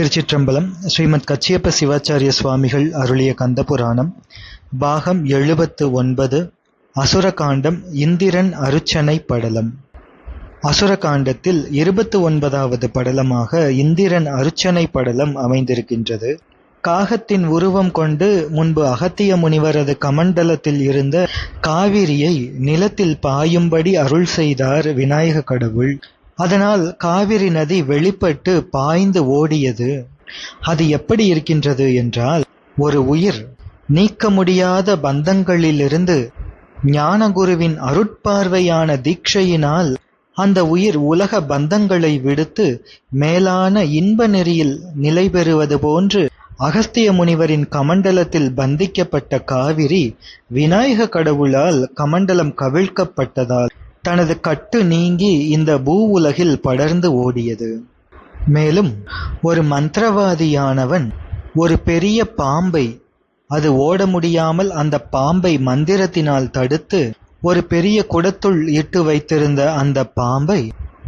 திருச்சிற்றம்பலம் ஸ்ரீமத் கச்சியப்ப சிவாச்சாரிய சுவாமிகள் அருளிய கந்த புராணம் பாகம் எழுபத்து ஒன்பது அசுரகாண்டம் இந்திரன் அருச்சனை படலம். அசுரகாண்டத்தில் இருபத்து ஒன்பதாவது படலமாக இந்திரன் அருச்சனை படலம் அமைந்திருக்கின்றது. காகத்தின் உருவம் கொண்டு முன்பு அகத்திய முனிவரது கமண்டலத்தில் இருந்த காவிரியை நிலத்தில் பாயும்படி அருள் செய்தார் விநாயக கடவுள். அதனால் காவிரி நதி வெளிப்பட்டு பாய்ந்து ஓடியது. அது எப்படி இருக்கின்றது என்றால் ஒரு உயிர் நீக்க முடியாத பந்தங்களிலிருந்து ஞானகுருவின் அருட்பார்வையான தீட்சையினால் அந்த உயிர் உலக பந்தங்களை விடுத்து மேலான இன்ப நெறியில் நிலை பெறுவது போன்று அகஸ்திய முனிவரின் கமண்டலத்தில் பந்திக்கப்பட்ட காவிரி விநாயக கடவுளால் கமண்டலம் கவிழ்க்கப்பட்டதால் தனது கட்டு நீங்கி இந்த பூவுலகில் படர்ந்து ஓடியது. மேலும் ஒரு மந்திரவாதியானவன் ஒரு பெரிய பாம்பை அது ஓட முடியாமல் அந்த பாம்பை மந்திரத்தினால் தடுத்து ஒரு பெரிய குடத்துள் இட்டு வைத்திருந்த அந்த பாம்பை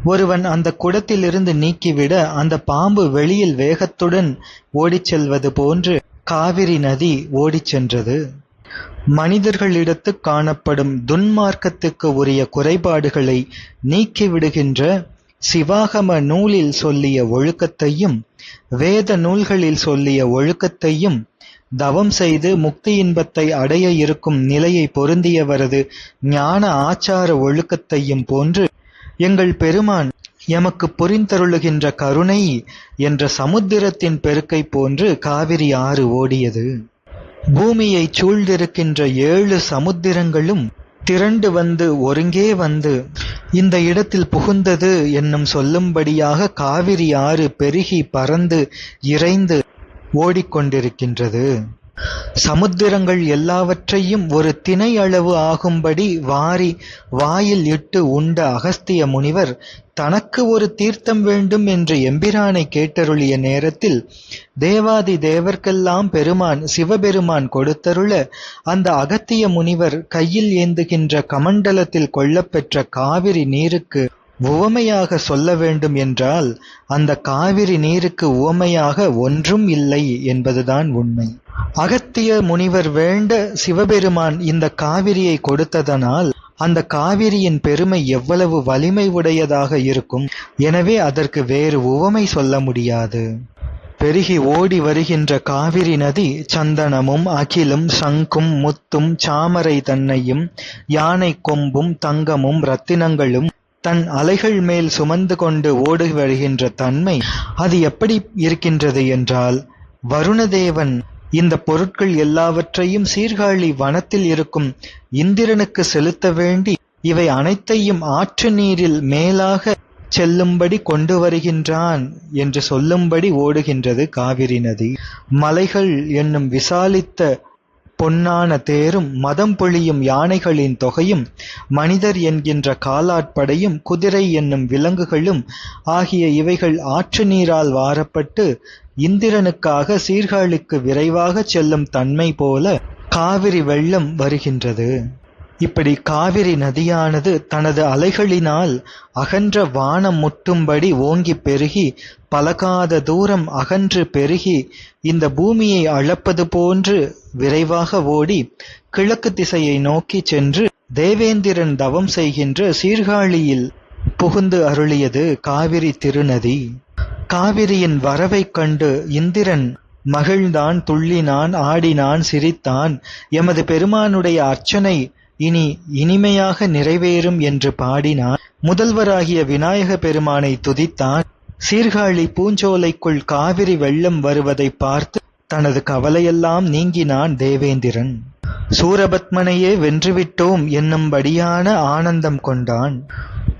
ஒருவன் அந்த குடத்திலிருந்து நீக்கிவிட அந்த பாம்பு வெளியில் வேகத்துடன் ஓடிச் செல்வது போன்று காவிரி நதி ஓடிச் சென்றது. மனிதர்களிடத்து காணப்படும் துன்மார்க்கத்துக்கு உரிய குறைபாடுகளை நீக்கிவிடுகின்ற சிவாகம நூலில் சொல்லிய ஒழுக்கத்தையும் வேத நூல்களில் சொல்லிய ஒழுக்கத்தையும் தவம் செய்து முக்தி இன்பத்தை அடைய இருக்கும் நிலையை பொருந்தியவரது ஞான ஆச்சார ஒழுக்கத்தையும் போன்று எங்கள் பெருமான் எமக்கு புரிந்தருளுகின்ற கருணை என்ற சமுத்திரத்தின் பெருக்கை போன்று காவிரி ஆறு ஓடியது. பூமியை சூழ்ந்திருக்கின்ற ஏழு சமுத்திரங்களும் திரண்டு வந்து ஒருங்கே வந்து இந்த இடத்தில் புகுந்தது என்னும் சொல்லும்படியாக காவிரி ஆறு பெருகி பறந்து இறைந்து ஓடிக்கொண்டிருக்கின்றது. சமுத்திரங்கள் எல்லாவற்றையும் ஒரு திணை அளவு ஆகும்படி வாரி வாயில் இட்டு உண்ட அகஸ்திய முனிவர் தனக்கு ஒரு தீர்த்தம் வேண்டும் என்று எம்பிரானை கேட்டருளிய நேரத்தில் தேவாதி தேவர்க்கெல்லாம் பெருமான் சிவபெருமான் கொடுத்தருள அந்த அகத்திய முனிவர் கையில் ஏந்துகின்ற கமண்டலத்தில் கொள்ளப்பெற்ற காவிரி நீருக்கு உவமையாக சொல்ல வேண்டும் என்றால் அந்த காவிரி நீருக்கு உவமையாக ஒன்றும் இல்லை என்பதுதான் உண்மை. அகத்திய முனிவர் வேண்ட சிவபெருமான் இந்த காவிரியை கொடுத்ததனால் அந்த காவிரியின் பெருமை எவ்வளவு வலிமை உடையதாக இருக்கும். எனவே அதற்கு வேறு உவமை சொல்ல முடியாது. பெருகி ஓடி வருகின்ற காவிரி நதி சந்தனமும் அகிலும் சங்கும் முத்தும் சாமரை தன்னையும் யானை கொம்பும் தங்கமும் ரத்தினங்களும் தன் அலைகள் மேல் சுமந்து கொண்டு ஓடி வருகின்ற தன்மை அது எப்படி இருக்கின்றது என்றால் வருணதேவன் இந்த பொருட்கள் எல்லாவற்றையும் சீர்காழி வனத்தில் இருக்கும் இந்திரனுக்கு செலுத்த வேண்டி இவை அனைத்தையும் ஆற்று நீரில் மேலாக செல்லும்படி கொண்டு வருகின்றான் என்று சொல்லும்படி ஓடுகின்றது காவிரி நதி. மலைகள் என்னும் விசாலித்த பொன்னான தேரும் மதம் பொழியும் யானைகளின் தொகையும் மனிதர் என்கின்ற காலாட்படையும் குதிரை என்னும் விலங்குகளும் ஆகிய இவைகள் ஆற்று நீரால் வாரப்பட்டு இந்திரனுக்காக சீர்காழிக்கு விரைவாக செல்லும் தன்மை போல காவிரி வெள்ளம் வருகின்றது. இப்படி காவிரி நதியானது தனது அலைகளினால் அகன்ற வானம் முட்டும்படி ஓங்கி பெருகி பலகாத தூரம் அகன்று பெருகி இந்த பூமியை அளப்பது போன்று விரைவாக ஓடி கிழக்கு திசையை நோக்கி சென்று தேவேந்திரன் தவம் செய்கின்ற சீர்காழியில் புகுந்து அருளியது காவிரி திருநதி. காவிரியின் வரவைக் கண்டு இந்திரன் மகிழ்ந்தான் துள்ளினான் ஆடினான் சிரித்தான். எமது பெருமானுடைய அர்ச்சனை இனி இனிமையாக நிறைவேறும் என்று பாடினான். முதல்வராகிய விநாயக பெருமானை துதித்தான். சீர்காழி பூஞ்சோலைக்குள் காவிரி வெள்ளம் வருவதை பார்த்து தனது கவலையெல்லாம் நீங்கினான் தேவேந்திரன். சூரபத்மனையே வென்றுவிட்டோம் என்னும்படியான ஆனந்தம் கொண்டான்.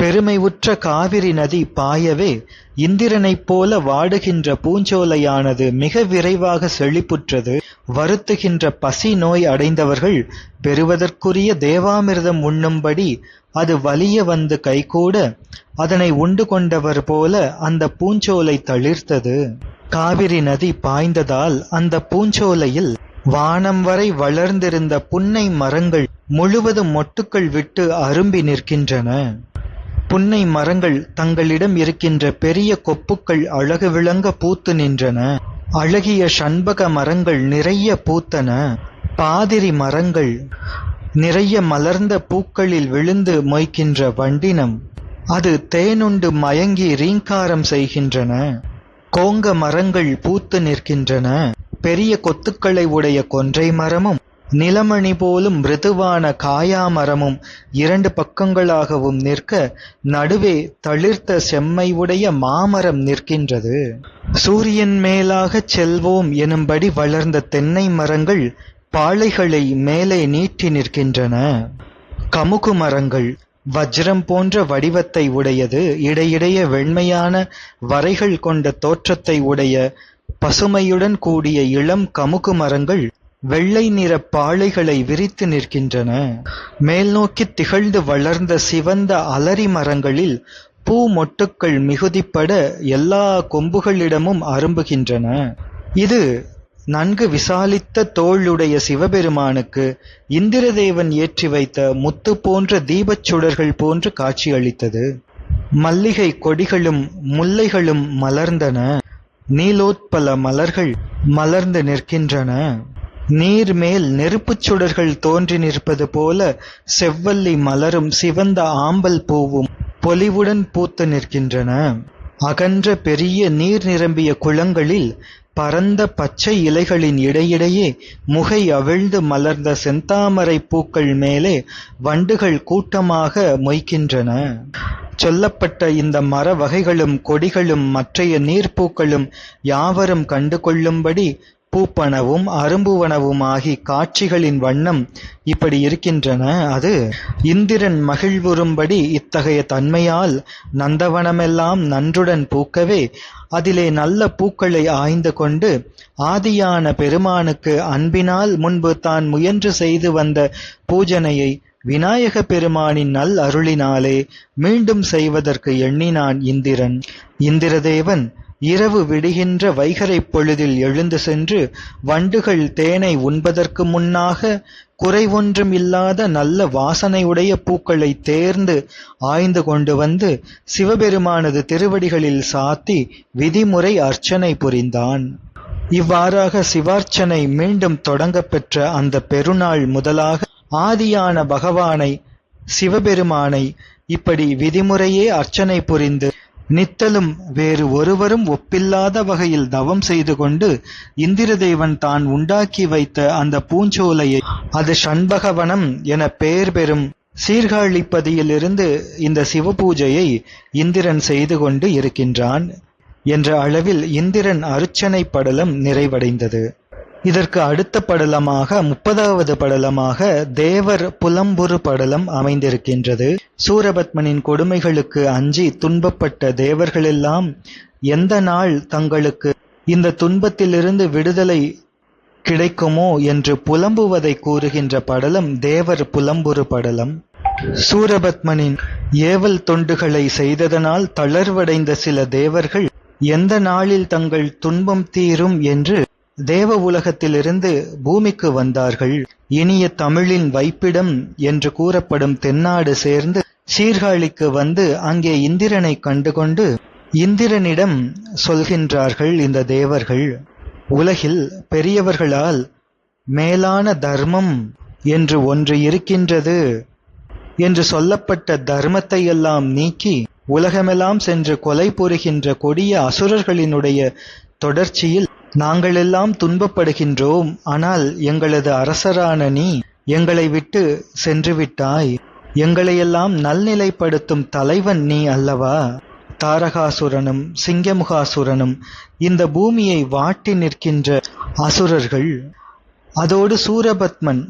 பெருமை உற்ற காவிரி நதி பாயவே இந்திரனைப் போல வாடுகின்ற பூஞ்சோலையானது மிக விரைவாக செழிப்புற்றது. வருத்துகின்ற பசி நோய் அடைந்தவர்கள் பெறுவதற்குரிய தேவாமிர்தம் உண்ணும்படி அது வலிய வந்து கைகூட அதனை உண்டு கொண்டவர் போல அந்த பூஞ்சோலை தளிர்த்தது. காவிரி நதி பாய்ந்ததால் அந்த பூஞ்சோலையில் வானம் வரை வளர்ந்திருந்த புன்னை மரங்கள் முழுவதும் மொட்டுக்கள் விட்டு அரும்பி நிற்கின்றன. புன்னை மரங்கள் தங்களிடம் இருக்கின்ற பெரிய கொப்புக்கள் அழகு விளங்க பூத்து நின்றன. அழகிய சண்பக மரங்கள் நிறைய பூத்தன. பாதிரி மரங்கள் நிறைய மலர்ந்த பூக்களில் விழுந்து மொய்க்கின்ற வண்டினம். அது தேனுண்டு மயங்கி ரீங்காரம் செய்கின்றன. கோங்க மரங்கள் பூத்து நிற்கின்றன. பெரிய கொத்துக்களை உடைய கொன்றை மரமும் நிலமணி போலும் மிருதுவான காயாமரமும் இரண்டு பக்கங்களாகவும் நிற்க நடுவே தளிர்த்த செம்மை உடைய மாமரம் நிற்கின்றது. சூரியன் மேலாகச் செல்வோம் எனும்படி வளர்ந்த தென்னை மரங்கள் பாளைகளை மேலே நீட்டி நிற்கின்றன. கமுகு மரங்கள் வஜ்ரம் போன்ற வடிவத்தை உடையது இடையிடையே வெண்மையான வரைகள் கொண்ட தோற்றத்தை உடைய பசுமையுடன் கூடிய இளம் கமுகு மரங்கள் வெள்ளை நிற பாளைகளை விரித்து நிற்கின்றன. மேல்நோக்கித் திகழ்ந்து வளர்ந்த சிவந்த அலரி மரங்களில் பூ மொட்டுக்கள் மிகுதிப்பட எல்லா கொம்புகளிடமும் அரும்புகின்றன. இது நன்கு விசாலித்த தோளுடைய சிவபெருமானுக்கு இந்திரதேவன் ஏற்றி வைத்த முத்து போன்ற தீபச் சுடர்கள் போன்று காட்சியளித்தது. மல்லிகை கொடிகளும் முல்லைகளும் மலர்ந்தன. நீலோத்பல மலர்கள் மலர்ந்து நிற்கின்றன. நீர் மேல் நெருப்புச் சுடர்கள் தோன்றி நிற்பது போல செவ்வல்லி மலரும் சிவந்த ஆம்பல் பூவும் பொலிவுடன் பூத்து நிற்கின்றன. அகன்ற பெரிய நீர் நிரம்பிய குளங்களில் பரந்த பச்சை இலைகளின் இடையிடையே முகை அவிழ்ந்து மலர்ந்த செந்தாமரை பூக்கள் மேலே வண்டுகள் கூட்டமாக மொய்க்கின்றன சொல்லப்பட்ட இந்த மர வகைகளும் கொடிகளும் மற்றைய நீர்ப்பூக்களும் யாவரும் கண்டு கொள்ளும்படி பூப்பனவும் அரும்புவனவுமாகி காட்சிகளின் வண்ணம் இப்படி இருக்கின்றன. அது இந்திரன் மகிழ்வுறும்படி இத்தகைய தன்மையால் நந்தவனமெல்லாம் நன்றுடன் பூக்கவே அதிலே நல்ல பூக்களை ஆய்ந்து கொண்டு ஆதியான பெருமானுக்கு அன்பினால் முன்பு தான் முயன்று செய்து வந்த பூஜனையை விநாயக பெருமானின் நல் அருளினாலே மீண்டும் செய்வதற்கு எண்ணினான் இந்திரன். இந்திரதேவன் இரவு விடுகின்ற வைகரைப் பொழுதில் எழுந்து சென்று வண்டுகள் தேனை உண்பதற்கு முன்னாக குறைவொன்றும் இல்லாத நல்ல வாசனையுடைய பூக்களை தேர்ந்து ஆய்ந்து கொண்டு வந்து சிவபெருமானது திருவடிகளில் சாத்தி விதிமுறை அர்ச்சனை புரிந்தான். இவ்வாறாக சிவார்ச்சனை மீண்டும் தொடங்கப்பெற்ற அந்த பெருநாள் முதலாக ஆதியான பகவானை சிவபெருமானை இப்படி விதிமுறையே அர்ச்சனை புரிந்து நித்தலும் வேறு ஒருவரும் ஒப்பில்லாத வகையில் தவம் செய்து கொண்டு இந்திரதேவன் தான் உண்டாக்கி வைத்த அந்த பூஞ்சோலையை அது சண்பகவனம் என பெயர் பெறும் சீர்காழிப்பதியிலிருந்து இந்த சிவபூஜையை இந்திரன் செய்து கொண்டு இருக்கின்றான் என்ற அளவில் இந்திரன் அருச்சனை படலம் நிறைவடைந்தது. இதற்கு அடுத்த படலமாக முப்பதாவது படலமாக தேவர் புலம்புரு படலம் அமைந்திருக்கின்றது. சூரபத்மனின் கொடுமைகளுக்கு அஞ்சி துன்பப்பட்ட தேவர்களெல்லாம் எந்த நாள் தங்களுக்கு இந்த துன்பத்திலிருந்து விடுதலை கிடைக்குமோ என்று புலம்புவதை கூறுகின்ற படலம் தேவர் புலம்புரு படலம். சூரபத்மனின் ஏவல் தொண்டுகளை செய்ததனால் தளர்வடைந்த சில தேவர்கள் எந்த நாளில் தங்கள் துன்பம் தீரும் என்று தேவ உலகத்திலிருந்து பூமிக்கு வந்தார்கள். இனிய தமிழின் வைப்பிடம் என்று கூறப்படும் தென்னாடு சேர்ந்து சீர்காழிக்கு வந்து அங்கே இந்திரனை கண்டுகொண்டு இந்திரனிடம் சொல்கின்றார்கள் இந்த தேவர்கள் உலகில் பெரியவர்களால் மேலான தர்மம் என்று ஒன்று இருக்கின்றது என்று சொல்லப்பட்ட தர்மத்தையெல்லாம் நீக்கி உலகமெல்லாம் சென்று கொலை புரிகின்ற கொடிய அசுரர்களினுடைய தொடர்ச்சியில் நாங்களெல்லாம் துன்பப்படுகின்றோம் ஆனால் எங்களது அரசரான நீ எங்களை விட்டு சென்றுவிட்டாய். எங்களையெல்லாம் நல்நிலைப்படுத்தும் தலைவன் நீ அல்லவா? தாரகாசுரனும் சிங்கமுகாசுரனும் இந்த பூமியை வாட்டி நிற்கின்ற அசுரர்கள். அதோடு சூரபத்மன்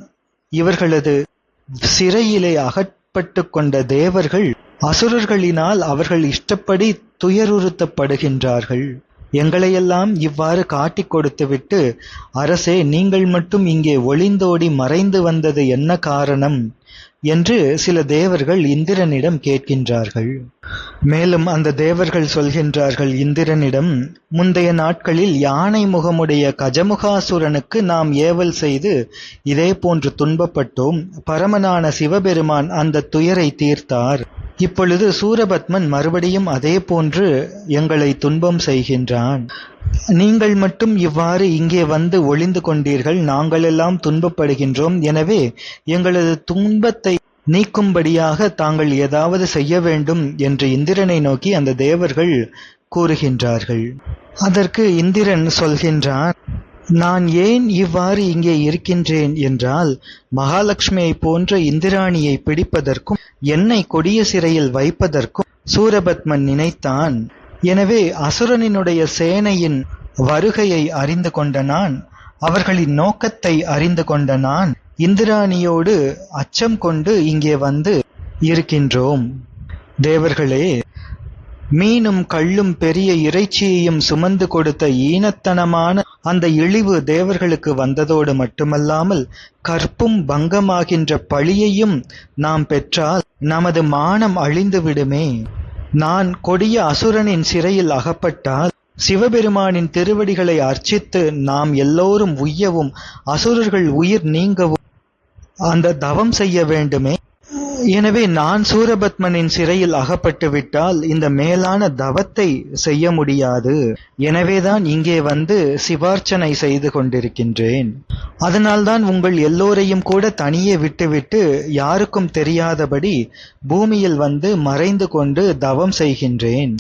இவர்களது சிறையிலே அகப்பட்டு கொண்ட தேவர்கள் அசுரர்களினால் அவர்கள் இஷ்டப்படி துயருறுத்தப்படுகின்றார்கள். எங்களையெல்லாம் இவ்வாறு காட்டிக் கொடுத்துவிட்டு அரசே நீங்கள் மட்டும் இங்கே ஒளிந்தோடி மறைந்து வந்தது என்ன காரணம் என்று சில தேவர்கள் இந்திரனிடம் கேட்கின்றார்கள். மேலும் அந்த தேவர்கள் சொல்கின்றார்கள் இந்திரனிடம் முந்தைய நாட்களில் யானை முகமுடைய கஜமுகாசுரனுக்கு நாம் ஏவல் செய்து இதே போன்று துன்பப்பட்டோம். பரமனான சிவபெருமான் அந்த துயரை தீர்த்தார். இப்பொழுது சூரபத்மன் மறுபடியும் அதே போன்று எங்களை துன்பம் செய்கின்றான். நீங்கள் மட்டும் இவ்வாறு இங்கே வந்து ஒளிந்து கொண்டீர்கள் நாங்களெல்லாம் துன்பப்படுகின்றோம். எனவே எங்களது துன்பத்தை நீக்கும்படியாக தாங்கள் ஏதாவது செய்ய வேண்டும் என்று இந்திரனை நோக்கி அந்த தேவர்கள் கூறுகின்றார்கள். அதற்கு இந்திரன் சொல்கின்றான் நான் ஏன் இவ்வாறு இங்கே இருக்கின்றேன் என்றால் மகாலட்சுமியை போன்ற இந்திராணியை பிடிப்பதற்கும் என்னை கொடிய சிறையில் வைப்பதற்கும் சூரபத்மன் நினைத்தான். எனவே அசுரனினுடைய சேனையின் வருகையை அறிந்து கொண்ட நான் அவர்களின் நோக்கத்தை அறிந்து கொண்ட நான் இந்திராணியோடு அச்சம் கொண்டு இங்கே வந்து இருக்கின்றோம். தேவர்களே மீனும் கள்ளும் பெரிய இறைச்சியையும் சுமந்து கொடுத்த ஈனத்தனமான அந்த இழிவு தேவர்களுக்கு வந்ததோடு மட்டுமல்லாமல் கற்பும் பங்கமாகின்ற பழியையும் நாம் பெற்றால் நமது மானம் அழிந்து விடுமே. நான் கொடிய அசுரனின் சிறையில் அகப்பட்டால் சிவபெருமானின் திருவடிகளை அர்ச்சித்து நாம் எல்லோரும் உய்யவும் அசுரர்கள் உயிர் நீங்கவும் அந்த தவம் செய்ய வேண்டுமே. எனவே நான் சூரபத்மனின் சிறையில் அகப்பட்டு விட்டால் இந்த மேலான தவத்தை செய்ய முடியாது. எனவேதான் இங்கே வந்து சிவார்ச்சனை செய்து கொண்டிருக்கின்றேன். அதனால்தான் உங்கள் எல்லோரையும் கூட தனியே விட்டுவிட்டு யாருக்கும் தெரியாதபடி பூமியில் வந்து மறைந்து கொண்டு தவம் செய்கின்றேன்.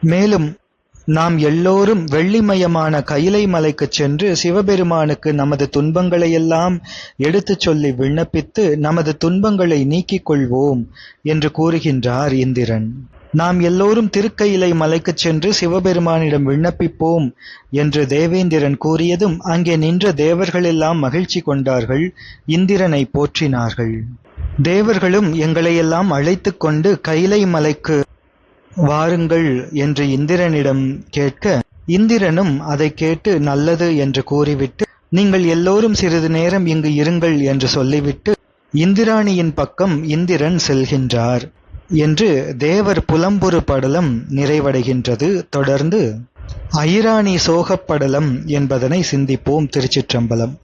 மேலும் நாம் எல்லோரும் வெள்ளிமயமான கைலை மலைக்குச் சென்று சிவபெருமானுக்கு நமது துன்பங்களையெல்லாம் எடுத்துச் சொல்லி விண்ணப்பித்து நமது துன்பங்களை நீக்கிக் கொள்வோம் என்று கூறுகின்றார் இந்திரன். நாம் எல்லோரும் திருக்கையிலை மலைக்குச் சென்று சிவபெருமானிடம் விண்ணப்பிப்போம் என்று தேவேந்திரன் கூறியதும் அங்கே நின்ற தேவர்களெல்லாம் மகிழ்ச்சி கொண்டார்கள் இந்திரனை போற்றினார்கள். தேவர்களும் எங்களையெல்லாம் அழைத்துக் கொண்டு கைலை மலைக்கு வாருங்கள் என்று இந்திரனிடம் கேட்க இந்திரனும் அதை கேட்டு நல்லது என்று கூறிவிட்டு நீங்கள் எல்லோரும் சிறிது நேரம் இங்கு இருங்கள் என்று சொல்லிவிட்டு இந்திராணியின் பக்கம் இந்திரன் செல்கின்றார் என்று தேவர் புலம்புரு படலம் நிறைவடைகின்றது. தொடர்ந்து ஐராணி சோகப்படலம் என்பதனை சிந்திப்போம் திருச்சிற்றம்பலம்.